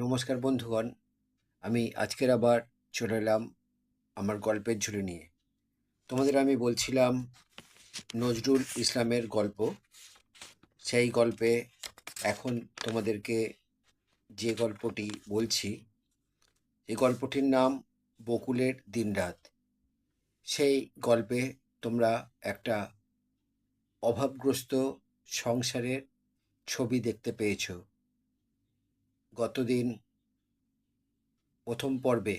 নমস্কার বন্ধুগণ, আমি আজকের আবার চলে এলাম আমার গল্পের ঝুলি নিয়ে। তোমাদের আমি বলছিলাম নজরুল ইসলামের গল্প। সেই গল্পে এখন তোমাদেরকে যে গল্পটি বলছি, এই গল্পটির নাম বকুলের দিনরাত। সেই গল্পে তোমরা একটা অভাবগ্রস্ত সংসারের ছবি দেখতে পেয়েছ। গতদিন প্রথম পর্বে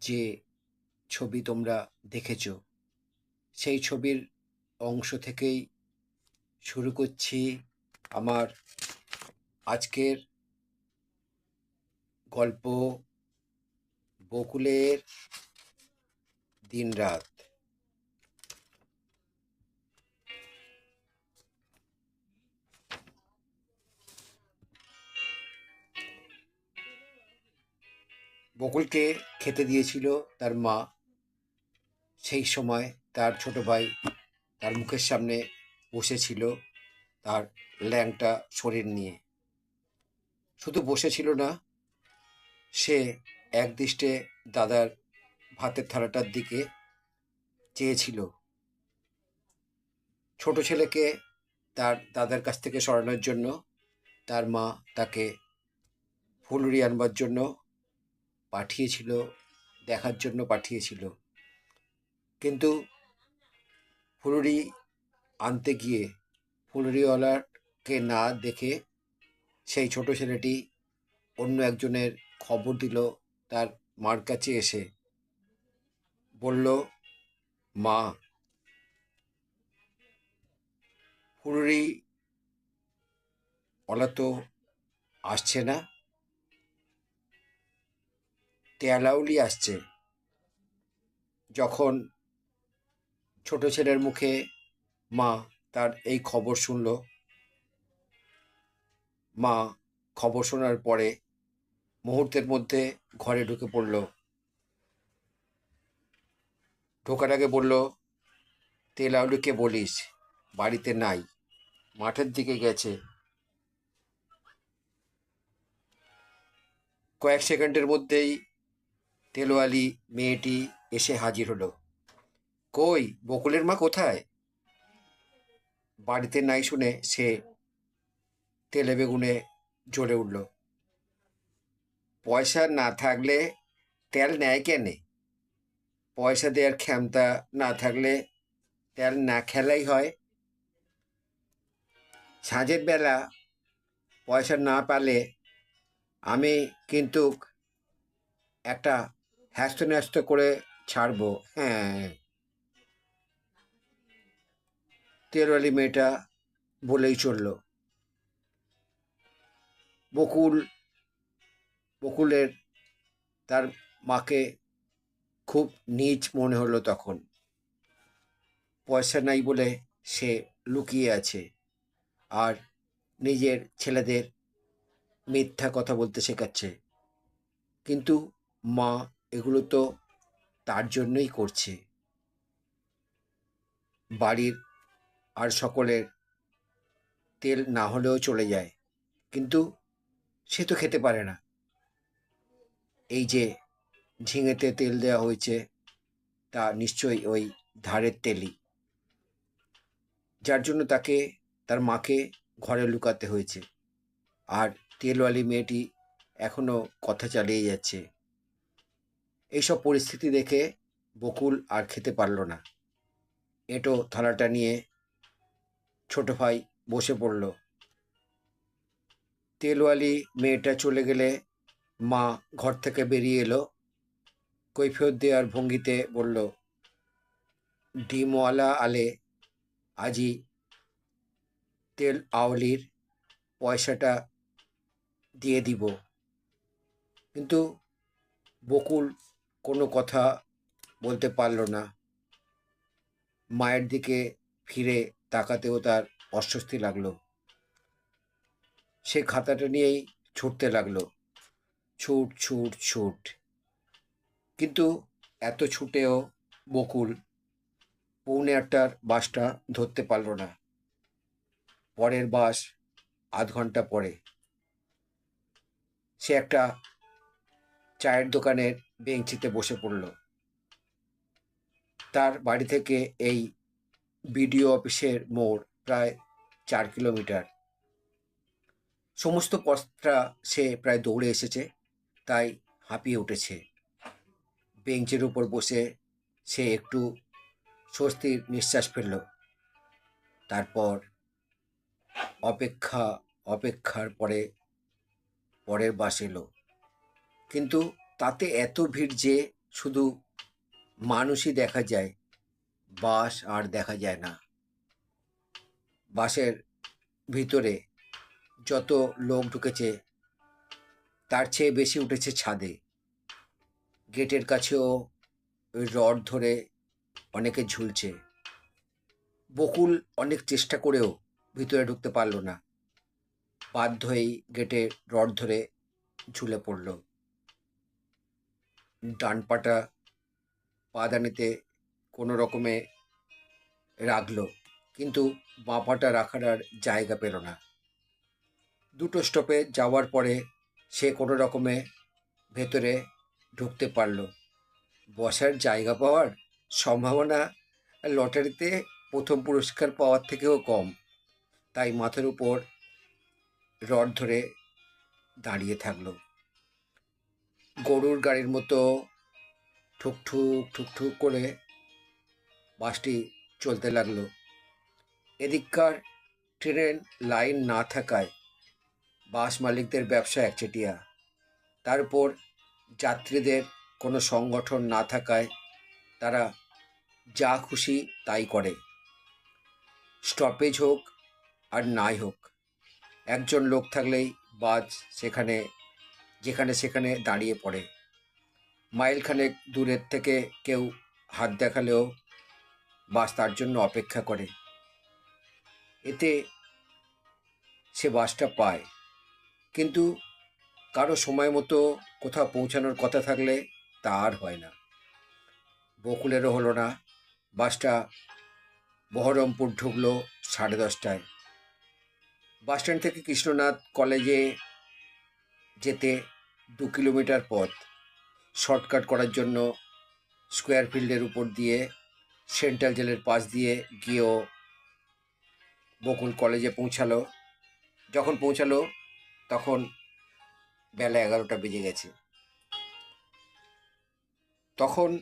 যে ছবি তোমরা দেখেছ, সেই ছবির অংশ থেকেই শুরু করছি আমার আজকের গল্প বকুলের দিনরাত। বকুলকে খেতে দিয়েছিল তার মা। সেই সময় তার ছোট ভাই তার মুখের সামনে বসেছিল তার ল্যাংটা শরীর নিয়ে। শুধু বসেছিল না, সে একদৃষ্টে দাদার ভাতের থালাটার দিকে চেয়েছিল। ছোট ছেলেকে তার দাদার কাছ থেকে সরানোর জন্য তার মা তাকে ফুলুরি আনবার জন্য পাঠিয়েছিল, দেখার জন্য পাঠিয়েছিল। কিন্তু ফুলুরি আনতে গিয়ে ফুলুরিওয়ালাকে না দেখে সেই ছোট ছেলেটি অন্য একজনের খবর দিল, তার মার কাছে এসে। বলল, মা ফুলুরি ওলা তো আসছে না? তেয়ালাউলি আসছে। যখন ছোট ছেলের মুখে মা তার এই খবর শুনল, মা খবর শোনার পরে মুহূর্তের মধ্যে ঘরে ঢুকে পড়ল। ঢোকার আগে বলল তেলাউলিকে বলিস, বাড়িতে নাই, মাঠের দিকে গেছে। কয়েক সেকেন্ডের মধ্যেই তেলোয়ালি মেয়েটি এসে হাজির হলো। কই, বকুলের মা কোথায়? বাড়িতে নাই শুনে সে তেলে বেগুনে জ্বলে উঠল। পয়সা না থাকলে তেল নেয় কেনে? পয়সা দেওয়ার ক্ষমতা না থাকলে তেল না খেলাই হয়? সাঁঝের বেলা পয়সা না পালে আমি কিন্তু একটা হ্যাস্ত ন্যস্ত করে ছাড়বো। হ্যাঁ। তেরোয়ালি মেয়েটা বলেই চলল। বকুল, বকুলের তার মাকে খুব নিচ মনে হলো তখন। পয়সা নাই বলে সে লুকিয়ে আছে আর নিজের ছেলেদের মিথ্যা কথা বলতে শেখাচ্ছে। কিন্তু মা এগুলো তো তার জন্যই করছে। বাড়ির আর সকলের তেল না হলেও চলে যায়, কিন্তু সে তো খেতে পারে না। এই যে ঝিঙেতে তেল দেওয়া হয়েছে, তা নিশ্চয়ই ওই ধারের তেলই। যার জন্য তাকে, তার মাকে ঘরে লুকাতে হয়েছে। আর তেলওয়ালি মেয়েটি এখনও কথা চালিয়ে যাচ্ছে। এইসব পরিস্থিতি দেখে বকুল আর খেতে পারল না। এটো থালাটা নিয়ে ছোট ভাই বসে পড়ল। তেলওয়ালি মেয়েটা চলে গেলে মা ঘর থেকে বেরিয়ে এলো। কৈফিয়ত দেওয়ার ভঙ্গিতে বলল, ডিমওয়ালা আলে আজি তেল আওলির পয়সাটা দিয়ে দিব। কিন্তু বকুল কোনো কথা বলতে পারল না। মায়ের দিকে ফিরে তাকাতেও তার অস্বস্তি লাগল। সে খাতাটা নিয়েই ছুটতে লাগল। ছুট ছুট ছুট। কিন্তু এত ছুটেও বকুল পৌনে আটটার বাসটা ধরতে পারল না। পরের বাস আধ ঘণ্টা পরে। সে একটা চায়ের দোকানের বেঞ্চিতে বসে পড়ল। তার বাড়ি থেকে এই বিডিও অফিসের মোড় প্রায় চার কিলোমিটার। সমস্ত পথটা সে প্রায় দৌড়ে এসেছে, তাই হাঁপিয়ে উঠেছে। বেঞ্চের উপর বসে সে একটু স্বস্তির নিঃশ্বাস ফেলল। তারপর অপেক্ষা, অপেক্ষার পরে পরের বাস এলো। কিন্তু তাতে এত ভিড় যে শুধু মানুষই দেখা যায়, বাস আর দেখা যায় না। বাসের ভিতরে যত লোক ঢুকেছে, তার চেয়ে বেশি উঠেছে ছাদে। গেটের কাছেও রড ধরে অনেকে ঝুলছে। বকুল অনেক চেষ্টা করেও ভিতরে ঢুকতে পারল না। বাধ্য হয়েই গেটে রড ধরে ঝুলে পড়ল। ডান পাটা পাদানিতে কোনো রকমে রাখল, কিন্তু বাঁ পাটা রাখার আর জায়গা পেল না। দুটো স্টপে যাওয়ার পরে সে কোনো রকমে ভেতরে ঢুকতে পারল। বসার জায়গা পাওয়ার সম্ভাবনা লটারিতে প্রথম পুরস্কার পাওয়ার থেকেও কম, তাই মাথার উপর রড ধরে দাঁড়িয়ে থাকল। গরুর গাড়ির মতো ঠুকঠুক ঠুকঠুক করে বাসটি চলতে লাগল। এদিককার ট্রেনের লাইন না থাকায় বাস মালিকদের ব্যবসা একচেটিয়া। তারপর যাত্রীদের কোনো সংগঠন না থাকায় তারা যা খুশি তাই করে। স্টপেজ হোক আর নাই হোক, একজন লোক থাকলেই বাস সেখানে যেখানে সেখানে দাঁড়িয়ে পড়ে। মাইলখানেক দূরের থেকে কেউ হাত দেখালেও বাস তার জন্য অপেক্ষা করে। এতে সে বাসটা পায়। কিন্তু কারও সময় মতো কোথাও পৌঁছানোর কথা থাকলে তা আর হয় না। বকুলেরও হলো না। বাসটা বহরমপুর ঢুকলো সাড়ে দশটায়। বাসস্ট্যান্ড থেকে কৃষ্ণনাথ কলেজে যেতে দু কিলোমিটার পথ। শর্টকাট করার জন্য স্কোয়ার ফিল্ডের উপর দিয়ে, সেন্ট্রাল জেলের পাশ দিয়ে গিয়েও বকুল কলেজে পৌঁছালো। যখন পৌঁছালো, তখন বেলা এগারোটা বেজে গেছে। তখন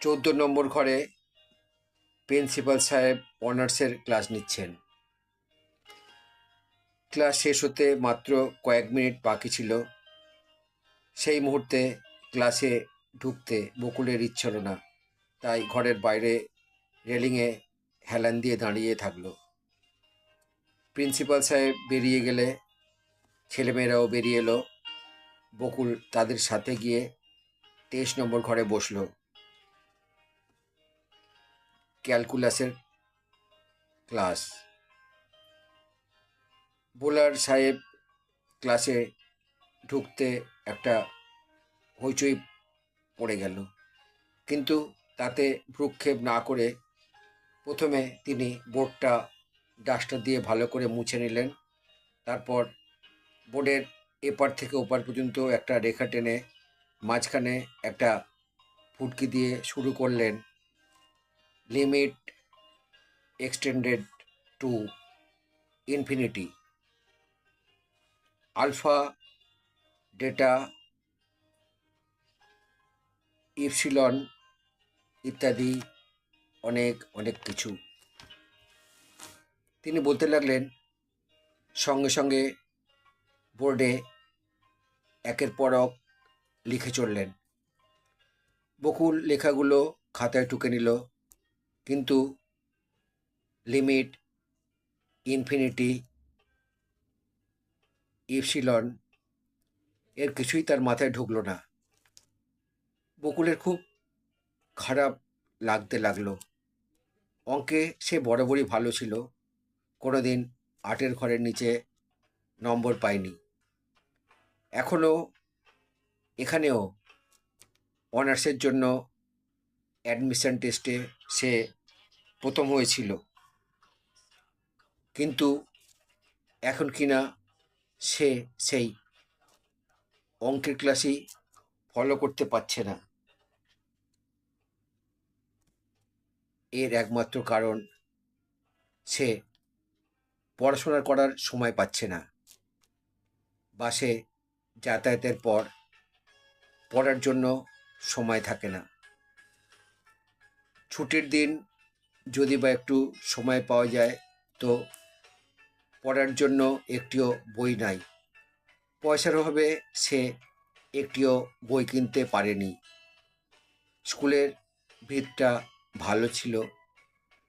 চোদ্দ নম্বর ঘরে প্রিন্সিপাল সাহেব অনার্সের ক্লাস নিচ্ছেন। ক্লাস শেষ হতে মাত্র কয়েক মিনিট বাকি ছিল। সেই মুহূর্তে ক্লাসে ঢুকতে বকুলের ইচ্ছে হলো না। তাই ঘরের বাইরে রেলিংয়ে হেলান দিয়ে দাঁড়িয়ে থাকল। প্রিন্সিপাল সাহেব বেরিয়ে গেলে ছেলেমেয়েরাও বেরিয়ে এলো। বকুল তাদের সাথে গিয়ে তেইশ নম্বর ঘরে বসল। ক্যালকুলাসের ক্লাস। বোলার সাহেব ক্লাসে ঢুকতে একটা হইচই পড়ে গেল। কিন্তু তাতে ভ্রুক্ষেপ না করে প্রথমে তিনি বোর্ডটা ডাস্টার দিয়ে ভালো করে মুছে নিলেন। তারপর বোর্ডের এপার থেকে ওপার পর্যন্ত একটা রেখা টেনে মাঝখানে একটা ফুটকি দিয়ে শুরু করলেন limit extended to infinity. Alpha, data, epsilon ইত্যাদি অনেক অনেক কিছু। তিনি বলতে লাগলেন, সঙ্গে সঙ্গে বোর্ডে একের পর এক লিখে চললেন। বকুল লেখাগুলো খাতায় টুকে নিল, কিন্তু লিমিট, ইনফিনিটি ইপসিলন, এর কিছুই তার মাথায় ঢুকলো না। বকুলের খুব খারাপ লাগতে লাগল। অঙ্কে সে বরাবরই ভালো ছিল কোনো দিন আটের ঘরের নিচে নম্বর পায়নি। এখনও এখানেও অনার্সের জন্য অ্যাডমিশন টেস্টে সে প্রথম হয়েছিল। কিন্তু এখন কিনা সে সেই অঙ্কের ক্লাসই ফলো করতে পারছে না। এর একমাত্র কারণ সে পড়াশোনা করার সময় পাচ্ছে না। বাসে যাতায়াতের পর পড়ার জন্য সময় থাকে না। ছুটির দিন যদি বা একটু সময় পাওয়া যায়, তো পড়ার জন্য একটিও বই নাই। পয়সার অভাবে সে একটিও বই কিনতে পারেনি। স্কুলের ভিতটা ভালো ছিল,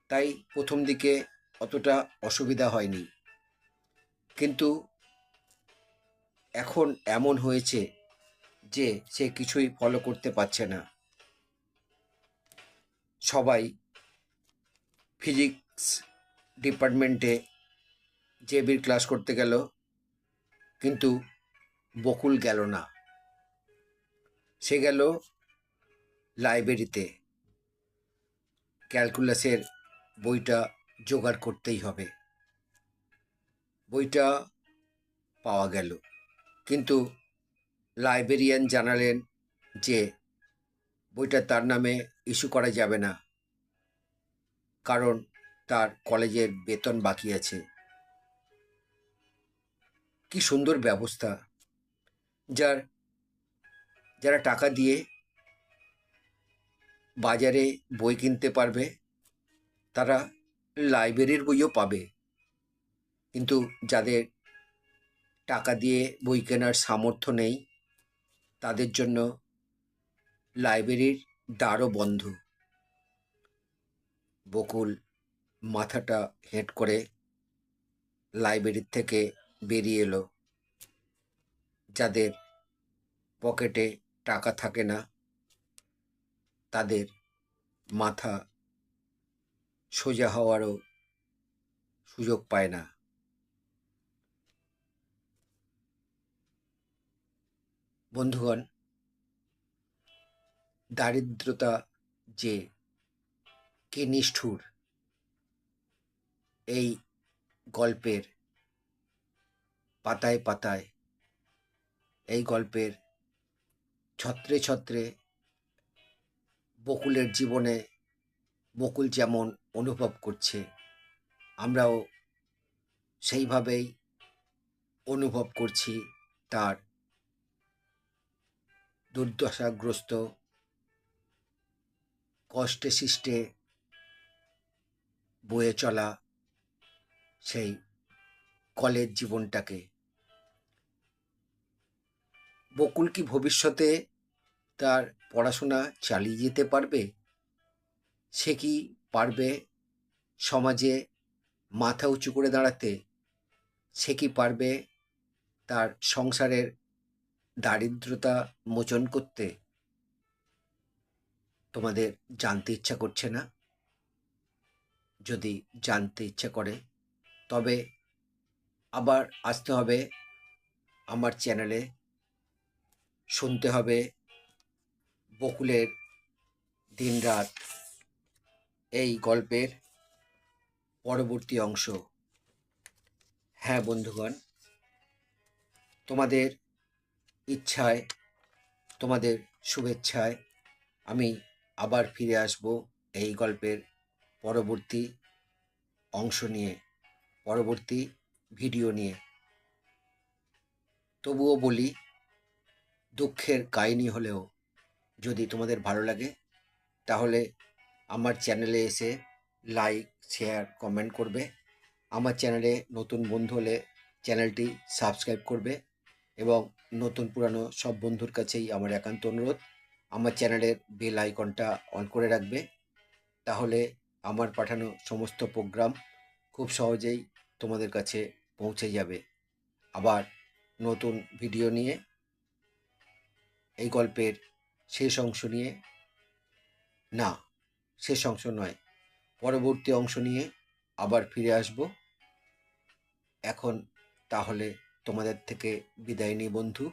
তাই প্রথম দিকে অতটা অসুবিধা হয়নি। কিন্তু এখন এমন হয়েছে যে সে কিছুই ফলো করতে পারছে না। সবাই ফিজিক্স ডিপার্টমেন্টে জেবির ক্লাস করতে গেল, কিন্তু বকুল গেল না। সে গেল লাইব্রেরিতে। ক্যালকুলাসের বইটা জোগাড় করতেই হবে। বইটা পাওয়া গেল, কিন্তু লাইব্রেরিয়ান জানালেন যে বইটা তার নামে ইস্যু করা যাবে না, কারণ তার কলেজের বেতন বাকি আছে। কি সুন্দর ব্যবস্থা। যার, যারা টাকা দিয়ে বাজারে বই কিনতে পারবে, তারা লাইব্রেরির বইও পাবে। কিন্তু যাদের টাকা দিয়ে বই কেনার সামর্থ্য নেই, তাদের জন্য লাইব্রেরির দ্বারও বন্ধ। বকুল মাথাটা হেঁট করে লাইব্রেরির থেকে বেরিয়ে এলো। যাদের পকেটে টাকা থাকে না, তাদের মাথা সোজা হওয়ারও সুযোগ পায় না। বন্ধুগণ, দারিদ্রতা যে কে নিষ্ঠুর, এই গল্পের পাতায় পাতায় এই গল্পের ছত্রে ছত্রে বকুলের জীবনে বকুল যেমন অনুভব করছে, আমরাও সেইভাবেই অনুভব করছি তার দুর্দশাগ্রস্ত কষ্টে সৃষ্টে বয়ে চলা সেই কলেজ জীবনটাকে। বকুল কি ভবিষ্যতে তার পড়াশোনা চালিয়ে যেতে পারবে? সে কি পারবে সমাজে মাথা উঁচু করে দাঁড়াতে? সে কি পারবে তার সংসারের দারিদ্রতা মোচন করতে? তোমাদের জানতে ইচ্ছা করছে না? যদি জানতে ইচ্ছা করে, তবে আবার আসতে হবে আমার চ্যানেলে শুনতে হবে বকুলের দিনরাত এই গল্পের পরবর্তী অংশ। হ্যাঁ বন্ধুগণ, তোমাদের ইচ্ছায়, তোমাদের শুভেচ্ছায় আমি আবার ফিরে আসব এই গল্পের পরবর্তী অংশ নিয়ে। পরবর্তী ভিডিও নিয়ে। তবুও বলি, দুঃখের কাহিনী হলেও যদি তোমাদের ভালো লাগে, তাহলে আমার চ্যানেলে এসে লাইক, শেয়ার, কমেন্ট করবে। আমার চ্যানেলে নতুন বন্ধু হলে চ্যানেলটি সাবস্ক্রাইব করবে এবং নতুন পুরানো সব বন্ধুর কাছেই আমার একান্ত অনুরোধ, আমার চ্যানেলের বেল আইকনটা অন করে রাখবে। তাহলে আমার পাঠানো সমস্ত প্রোগ্রাম খুব সহজেই তোমাদের কাছে পৌঁছে যাবে। আবার নতুন ভিডিও নিয়ে, এই গল্পের শেষ অংশ নিয়ে, না, শেষ অংশ নয়, পরবর্তী অংশ নিয়ে আবার ফিরে আসব। এখন তাহলে তোমাদের থেকে বিদায় নিই বন্ধু।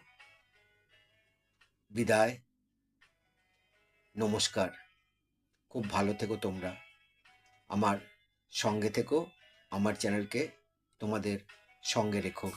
বিদায়। নমস্কার। খুব ভালো থেকো তোমরা। আমার সঙ্গে থেকো, আমার চ্যানেলকে তোমাদের সঙ্গে রেখো।